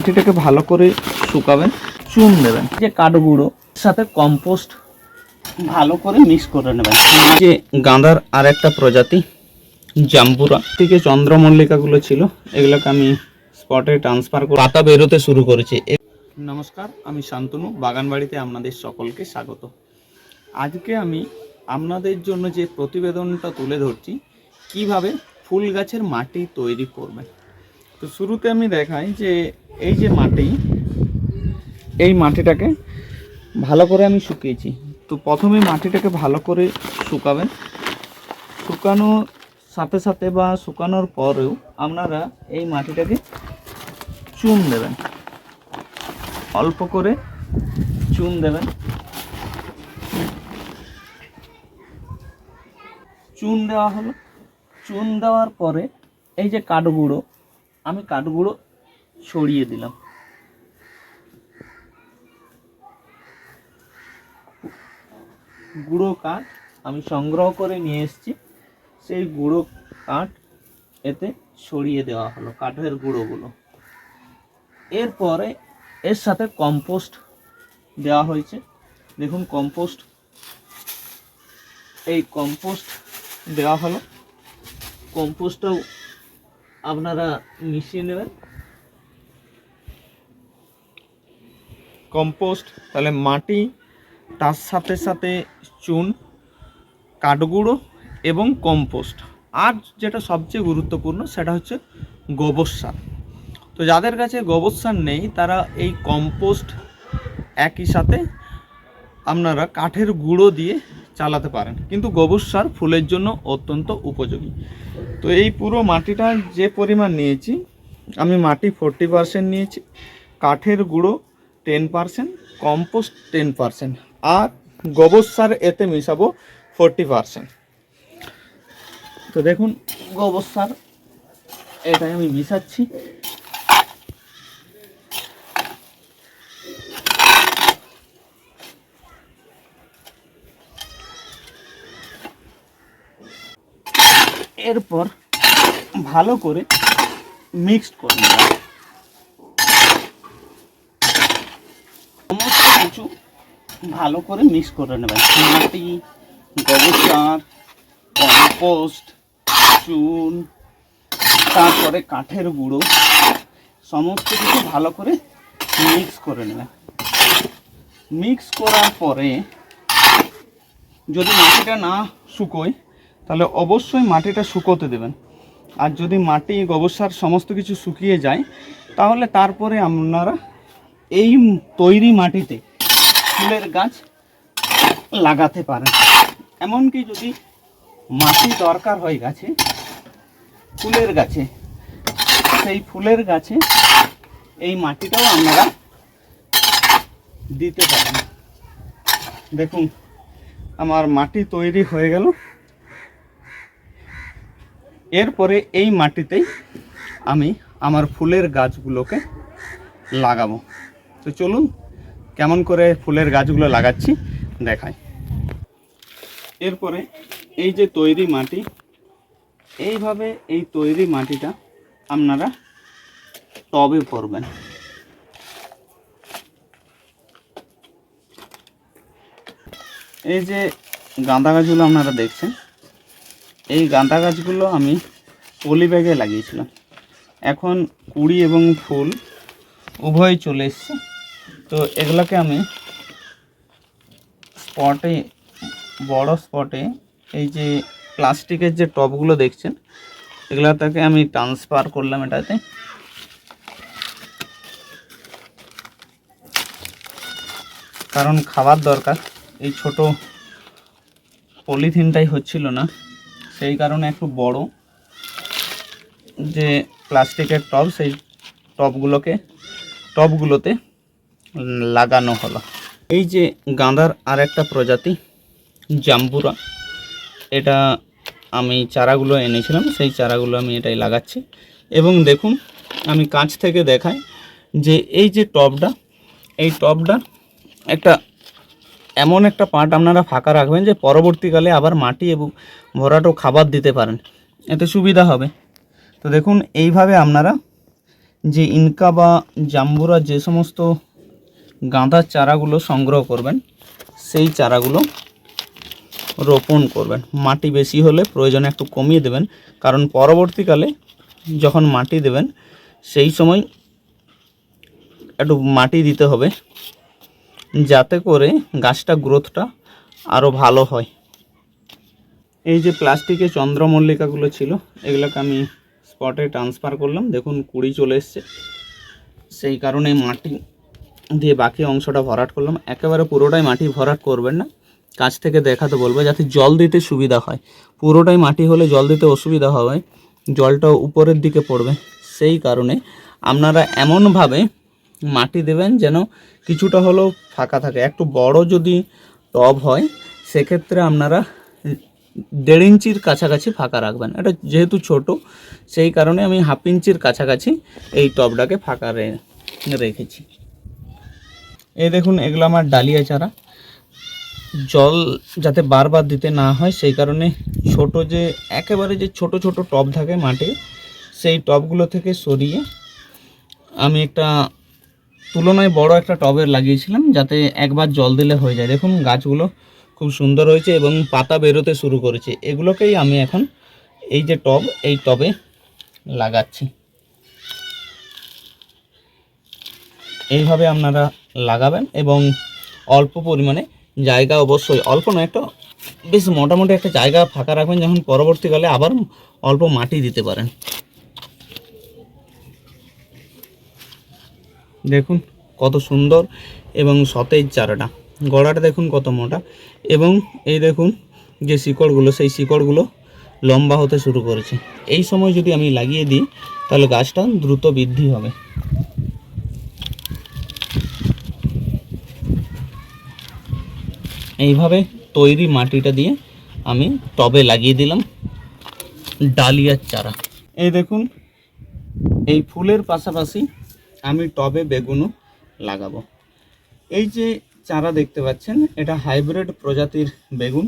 মাটিটাকে ভালো করে শুকাবেন, চুন দেবেন যে কাঠো গুঁড়ো, সাথে কম্পোস্ট ভালো করে মিক্স করে নেবেন। যে গাঁদার আর একটা প্রজাতি, জাম্বুরা। থেকে চন্দ্রমল্লিকাগুলো ছিল, এগুলোকে আমি স্পটে ট্রান্সফার করে পাতা বেরোতে শুরু করেছে। নমস্কার, আমি শান্তনু, বাগানবাড়িতে আপনাদের সকলকে স্বাগত। আজকে আমি আপনাদের জন্য যে প্রতিবেদনটা তুলে ধরছি, কীভাবে ফুল গাছের মাটি তৈরি করবেন। তো শুরুতে আমি দেখাই যে এই যে মাটি, এই মাটিটাকে ভালো করে আমি শুকিয়েছি। তো প্রথমে মাটিটাকে ভালো করে শুকাবেন। শুকানোর সাথে সাথে বা শুকানোর পরেও আপনারা এই মাটিটাকে চুন দেবেন। অল্প করে চুন দেবেন। চুন দেওয়া হলো। চুন দেওয়ার পরে এই যে কাঠগুঁড়ো আমি কাঠগুঁড়ো সরিয়ে দিলাম। গুঁড়ো কাঠ আমি সংগ্রহ করে নিয়ে এসেছি। সেই গুঁড়ো কাঠ এতে সরিয়ে দেওয়া হলো, কাঠের গুঁড়োগুলো। এরপরে এর সাথে কম্পোস্ট দেওয়া হয়েছে। দেখুন কম্পোস্ট, এই কম্পোস্ট দেওয়া হলো। কম্পোস্টটাও আপনারা মিশিয়ে নেবেন। কম্পোস্ট, তাহলে মাটি, তার সাথে সাথে চুন, কাঠগুঁড়ো এবং কম্পোস্ট। আর যেটা সবচেয়ে গুরুত্বপূর্ণ, সেটা হচ্ছে গোবর সার। তো যাদের কাছে গোবর সার নেই, তারা এই কম্পোস্ট একই সাথে আপনারা কাঠের গুঁড়ো দিয়ে চালাতে পারেন। কিন্তু গোবর সার ফুলের জন্য অত্যন্ত উপযোগী। তো এই পুরো মাটিটা যে পরিমাণ নিয়েছি, আমি মাটি ফোরটি পারসেন্ট নিয়েছি, কাঠের গুঁড়ো ten percent compost ten percent আর গোবর সার এতে মিশাবো ফোরটি পারসেন্ট তো দেখুন, গোবর সার এটাই আমি মিশাচ্ছি। এরপর ভালো করে মিক্সড করে নেব। সমস্ত কিছু ভালো করে মিক্স করে নেবেন। মাটি, গোবর সার, কম্পোস্ট, চুন, তারপরে কাঠের গুঁড়ো, সমস্ত কিছু ভালো করে মিক্স করে নেবেন। মিক্স করার পরে যদি মাটিটা না শুকোয় তাহলে অবশ্যই মাটিটা শুকোতে দেবেন। আর যদি মাটি, গোবর সমস্ত কিছু শুকিয়ে যায়, তাহলে তারপরে আপনারা এই তৈরি মাটিতে ফুলের গাছ লাগাতে পারেন। এমনকি যদি মাটি দরকার হয় গাছে, ফুলের গাছে, সেই ফুলের গাছে এই মাটিটাও আপনারা দিতে পারেন। দেখুন, আমার মাটি তৈরি হয়ে গেল। এরপরে এই মাটিতেই আমি আমার ফুলের গাছগুলোকে লাগাবো। তো চলুন, কেমন করে ফুলের গাছগুলো লাগাচ্ছি দেখাই। এরপরে এই যে তৈরি মাটি, এইভাবে এই তৈরি মাটিটা আপনারা টবে করবেন এই যে গাঁদা গাছগুলো আপনারা দেখছেন এই গাঁদা গাছগুলো আমি পলি ব্যাগে লাগিয়েছিলাম। এখন কুড়ি এবং ফুল উভয় চলে এসছে। তো এগুলোকে আমি স্পটে বড় স্পটে এই যে প্লাস্টিকের যে টবগুলো দেখছেন, এগুলোটাকে আমি ট্রান্সফার করলাম এটাতে। কারণ খাবার দরকার, এই ছোট পলিথিনটাই হচ্ছিল না। সেই কারণে একটু বড় যে প্লাস্টিকের টব, সেই টবগুলোকে, টবগুলোতে লাগানো হলো। এই যে গাঁদার আর একটা প্রজাতি, জাম্বুরা, এটা আমি চারাগুলো এনেছিলাম, সেই চারাগুলো আমি এটাই লাগাচ্ছি। এবং দেখুন, আমি কাছ থেকে দেখাই যে এই যে টবটা, এই টবটা একটা এমন একটা পাট আপনারা ফাঁকা রাখবেন যে পরবর্তীকালে আবার মাটি এবং ভরাটো খাবার দিতে পারেন। এতে সুবিধা হবে। তো দেখুন, এইভাবে আপনারা যে ইনকা বা জাম্বুরা যে সমস্ত গাঁদার চারাগুলো সংগ্রহ করবেন, সেই চারাগুলো রোপণ করবেন। মাটি বেশি হলে প্রয়োজনে একটু কমিয়ে দেবেন। কারণ পরবর্তীকালে যখন মাটি দেবেন, সেই সময় একটু মাটি দিতে হবে। যাতে করে গাছটা গ্রোথটা আরও ভালো হয়। এই যে প্লাস্টিকে চন্দ্রমল্লিকাগুলো ছিল, এগুলোকে আমি স্পটে ট্রান্সফার করলাম। দেখুন, কুড়ি চলে এসছে। সেই কারণে মাটি দিয়ে বাকি অংশটা ভরাট করলাম। একেবারে পুরোটাই মাটি ভরাট করবেন না। কাছ থেকে দেখাতে বলব, যাতে জল দিতে সুবিধা হয়। পুরোটাই মাটি হলে জল দিতে অসুবিধা হবে জলটা উপরের দিকে পড়বে। সেই কারণে আপনারা এমনভাবে মাটি দেবেন যেন কিছুটা হলেও ফাঁকা থাকে। একটু বড় যদি টব হয়, সেক্ষেত্রে আপনারা দেড় ইঞ্চির কাছাকাছি ফাঁকা রাখবেন। এটা যেহেতু ছোট, সেই কারণে আমি হাফ ইঞ্চির কাছাকাছি এই টবটাকে ফাঁকা রেখেছি। এই দেখুন, এগুলো আমার ডালিয়া চারা। জল যাতে বারবার দিতে না হয়, সেই কারণে ছোট যে, একেবারে যে ছোট ছোট টব থাকে মাঠে সেই টবগুলো থেকে সরিয়ে আমি একটা তুলনায় বড় একটা টবের লাগিয়েছিলাম, যাতে একবার জল দিলে হয়ে যায়। দেখুন, গাছগুলো খুব সুন্দর হয়েছে এবং পাতা বেরোতে শুরু করেছে। এগুলোকেই আমি এখন এই যে টব, এই টবে লাগাচ্ছি। এইভাবে আপনারা লাগাবেন এবং অল্প পরিমাণে জায়গা অবশ্যই, অল্প নয়, একটা বেশ মোটামুটি একটা জায়গা ফাঁকা রাখবেন, যখন পরবর্তীকালে আবার অল্প মাটি দিতে পারেন। দেখুন, কত সুন্দর এবং সতেজ চারাটা। গড়াটা দেখুন কত মোটা। এবং এই দেখুন যে শিকড়গুলো, সেই শিকড়গুলো লম্বা হতে শুরু করেছে। এই সময় যদি আমি লাগিয়ে দিই, তাহলে গাছটা দ্রুত বৃদ্ধি হবে। এইভাবে তৈরি মাটিটা দিয়ে আমি টবে লাগিয়ে দিলাম ডালিয়ার চারা। এই দেখুন, এই ফুলের পাশাপাশি আমি টবে বেগুনও লাগাবো। এই যে চারা দেখতে পাচ্ছেন, এটা হাইব্রিড প্রজাতির বেগুন।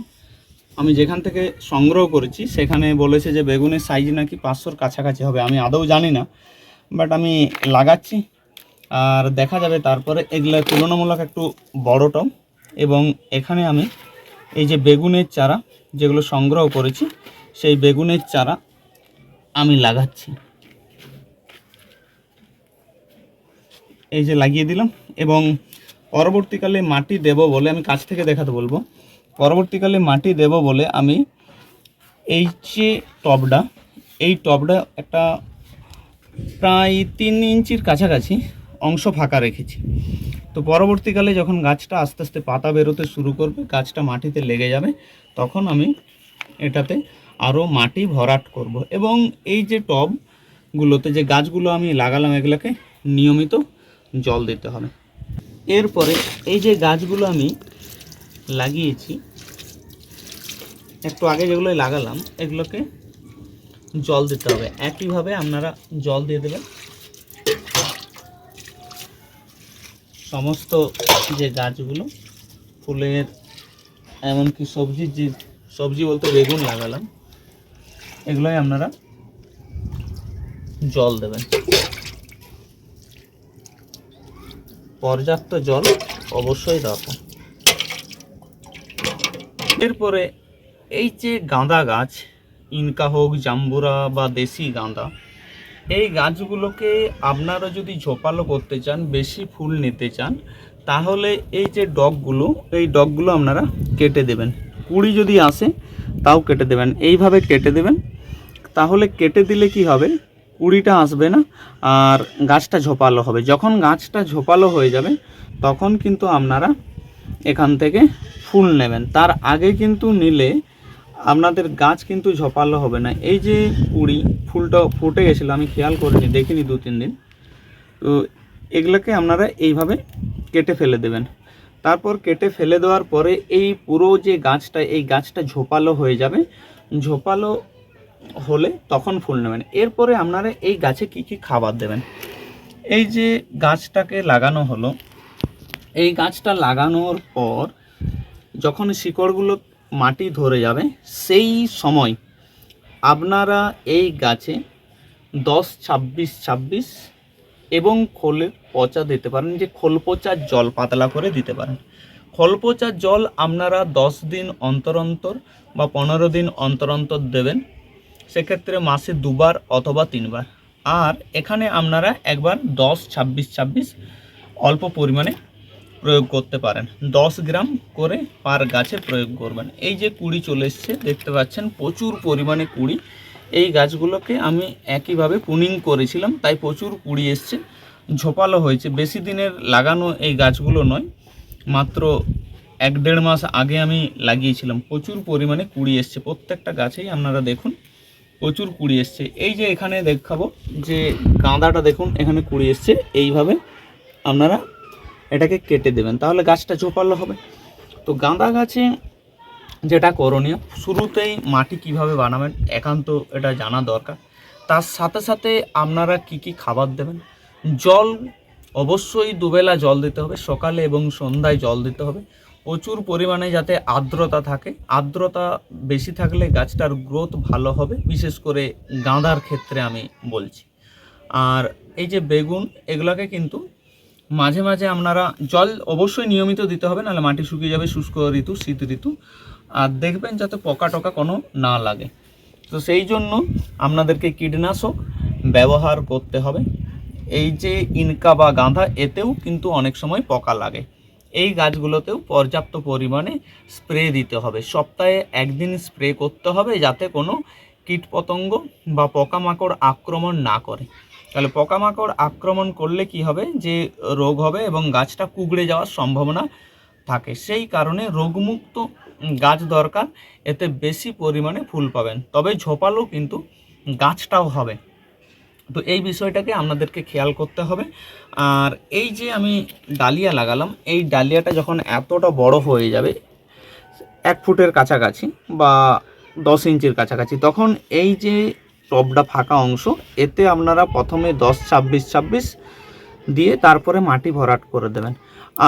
আমি যেখান থেকে সংগ্রহ করেছি, সেখানে বলেছে যে বেগুনের সাইজ নাকি পাঁচশোর কাছাকাছি হবে। আমি আদৌ জানি না, বাট আমি লাগাচ্ছি। আর দেখা যাবে তারপরে এগুলো তুলনামূলক একটু বড় টব। এবং এখানে আমি এই যে বেগুনের চারা যেগুলো সংগ্রহ করেছি, সেই বেগুনের চারা আমি লাগাচ্ছি। এই যে লাগিয়ে দিলাম এবং পরবর্তীকালে মাটি দেব বলে আমি কাছ থেকে দেখাতে বলব। পরবর্তীকালে মাটি দেব বলে আমি এই যে টবটা, এই টবটা একটা প্রায় তিন ইঞ্চির কাছাকাছি অংশ ফাঁকা রেখেছি। তো পরবর্তীকালে যখন গাছটা আস্তে আস্তে পাতা বেরোতে শুরু করবে, গাছটা মাটিতে লেগে যাবে, তখন আমি এটাতে আরও মাটি ভরাট করব। এবং এই যে টবগুলোতে যে গাছগুলো আমি লাগালাম এগুলোকে নিয়মিত জল দিতে হবে। এরপরে এই যে গাছগুলো আমি লাগিয়েছি, একটু আগে যেগুলো লাগালাম, এগুলোকে জল দিতে হবে। একইভাবে আপনারা জল দিয়ে দেবেন। সমস্ত যে গাছগুলো, ফুলের এমনকি সবজির যে, সবজি বলতে বেগুন লাগালাম, এগুলোই আপনারা জল দেবেন। পর্যাপ্ত জল অবশ্যই দরকার এরপরে এই যে গাঁদা গাছ, ইনকা হোক, জাম্বুরা বা দেশি গাঁদা, এই গাছগুলোকে আপনারা যদি ঝোপালো করতে চান, বেশি ফুল নিতে চান, তাহলে এই যে ডগগুলো, এই ডগগুলো আপনারা কেটে দেবেন। কুড়ি যদি আসে, তাও কেটে দেবেন। এইভাবে কেটে দেবেন। তাহলে কেটে দিলে কি হবে? কুড়িটা আসবে না, আর গাছটা ঝোপালো হবে। যখন গাছটা ঝোপালো হয়ে যাবে, তখন কিন্তু আপনারা এখান থেকে ফুল নেবেন। তার আগে কিন্তু নিলে আপনাদের গাছ কিন্তু ঝোপালো হবে না। এই যে কুড়ি ফুলটা ফুটে গেছিল, আমি খেয়াল করিনি, দেখিনি দু, তিন দিন। তো এগুলোকে আপনারা এইভাবে কেটে ফেলে দেবেন। তারপর কেটে ফেলে দেওয়ার পরে এই পুরো যে গাছটা, এই গাছটা ঝোপালো হয়ে যাবে। ঝোপালো হলে তখন ফুল নেবেন। এরপরে আপনারা এই গাছে কি কি খাবার দেবেন? এই যে গাছটাকে লাগানো হলো, এই গাছটা লাগানোর পর যখন শিকড়গুলো মাটি ধরে যাবে, সেই সময় আপনারা এই গাছে দশ, ছাব্বিশ ছাব্বিশ এবং খোলের পচা দিতে পারেন, যে খোল পচার জল পাতলা করে দিতে পারেন। খোল পচার জল আপনারা দশ দিন অন্তর অন্তর বা পনেরো দিন অন্তর অন্তর দেবেন। সেক্ষেত্রে মাসে দুবার অথবা তিনবার। আর এখানে আপনারা একবার দশ, ছাব্বিশ ছাব্বিশ অল্প পরিমাণে প্রয়োগ করতে পারেন। দশ গ্রাম করে পার গাছে প্রয়োগ করবেন। এই যে কুড়ি চলে এসছে, দেখতে পাচ্ছেন প্রচুর পরিমাণে কুড়ি। এই গাছগুলোকে আমি একইভাবে পুনিং করেছিলাম, তাই প্রচুর কুড়ি এসছে। ঝোপালো হয়েছে। বেশি দিনের লাগানো এই গাছগুলো নয়, মাত্র এক দেড় মাস আগে আমি লাগিয়েছিলাম। প্রচুর পরিমাণে কুড়ি এসছে। প্রত্যেকটা গাছেই আপনারা দেখুন প্রচুর কুড়ি এসছে। এই যে এখানে দেখাবো যে গাঁদাটা দেখুন, এখানে কুড়ি এসছে। এইভাবে আপনারা এটাকে কেটে দেবেন। তাহলে গাছটা ঝোপালো হবে। তো গাঁদা গাছে যেটা করণীয়, শুরুতেই মাটি কীভাবে বানাবেন একান্ত এটা জানা দরকার। তার সাথে সাথে আপনারা কি কি খাবার দেবেন? জল, অবশ্যই দুবেলা জল দিতে হবে। সকালে এবং সন্ধ্যায় জল দিতে হবে। প্রচুর পরিমাণে যাতে আর্দ্রতা থাকে। আর্দ্রতা বেশি থাকলে গাছটার গ্রোথ ভালো হবে। বিশেষ করে গাঁদার ক্ষেত্রে আমি বলছি। আর এই যে বেগুন, এগুলোকে কিন্তু মাঝে মাঝে আপনারা জল অবশ্যই নিয়মিত দিতে হবে, নাহলে মাটি শুকিয়ে যাবে শুষ্ক ঋতু, শীত ঋতু। আর দেখবেন যাতে পোকা টোকা কোনো না লাগে। তো সেই জন্য আপনাদেরকে কীটনাশক ব্যবহার করতে হবে। এই যে ইনকা বা গাঁদা, এতেও কিন্তু অনেক সময় পোকা লাগে। এই গাছগুলোতেও পর্যাপ্ত পরিমাণে স্প্রে দিতে হবে। সপ্তাহে একদিন স্প্রে করতে হবে যাতে কোনো কীটপতঙ্গ বা পোকামাকড় আক্রমণ না করে। তাহলে পোকামাকড় আক্রমণ করলে কি হবে? যে রোগ হবে এবং গাছটা কুগড়ে যাওয়ার সম্ভাবনা থাকে। সেই কারণে রোগমুক্ত গাছ দরকার। এতে বেশি পরিমাণে ফুল পাবেন। তবে ঝোপালো কিন্তু গাছটাও হবে। তো এই বিষয়টাকে আপনাদেরকে খেয়াল করতে হবে। আর এই যে আমি ডালিয়া লাগালাম, এই ডালিয়াটা যখন এতটা বড় হয়ে যাবে, এক ফুটের কাছাকাছি বা দশ ইঞ্চির কাছাকাছি, তখন এই যে টবটা ফাঁকা অংশ, এতে আপনারা প্রথমে দশ, ছাব্বিশ ছাব্বিশ দিয়ে তারপরে মাটি ভরাট করে দেবেন।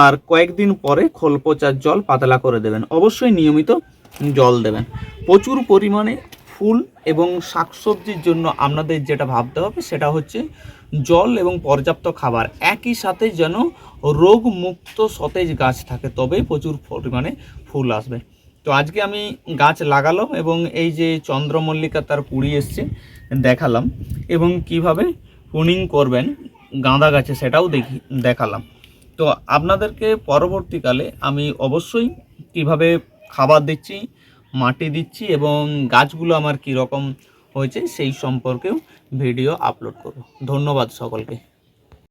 আর কয়েকদিন পরে খোল পচার জল পাতলা করে দেবেন। অবশ্যই নিয়মিত জল দেবেন। প্রচুর পরিমাণে ফুল এবং শাকসবজির জন্য আপনাদের যেটা ভাবতে হবে সেটা হচ্ছে জল এবং পর্যাপ্ত খাবার। একই সাথে যেন রোগমুক্ত সতেজ গাছ থাকে, তবেই প্রচুর পরিমাণে ফুল আসবে। তো আজকে আমি গাছ লাগালাম এবং এই যে চন্দ্রমল্লিকা তার কুড়ি এসছে, দেখালাম এবং কীভাবে পুনিং করবেন গাঁদা গাছে সেটাও দেখি, দেখালাম। তো আপনাদেরকে পরবর্তীকালে আমি অবশ্যই কীভাবে খাবার দিচ্ছি মাটি দিচ্ছি এবং গাছগুলো আমার কী রকম হয়েছে সেই সম্পর্কেও ভিডিও আপলোড করব। ধন্যবাদ সকলকে।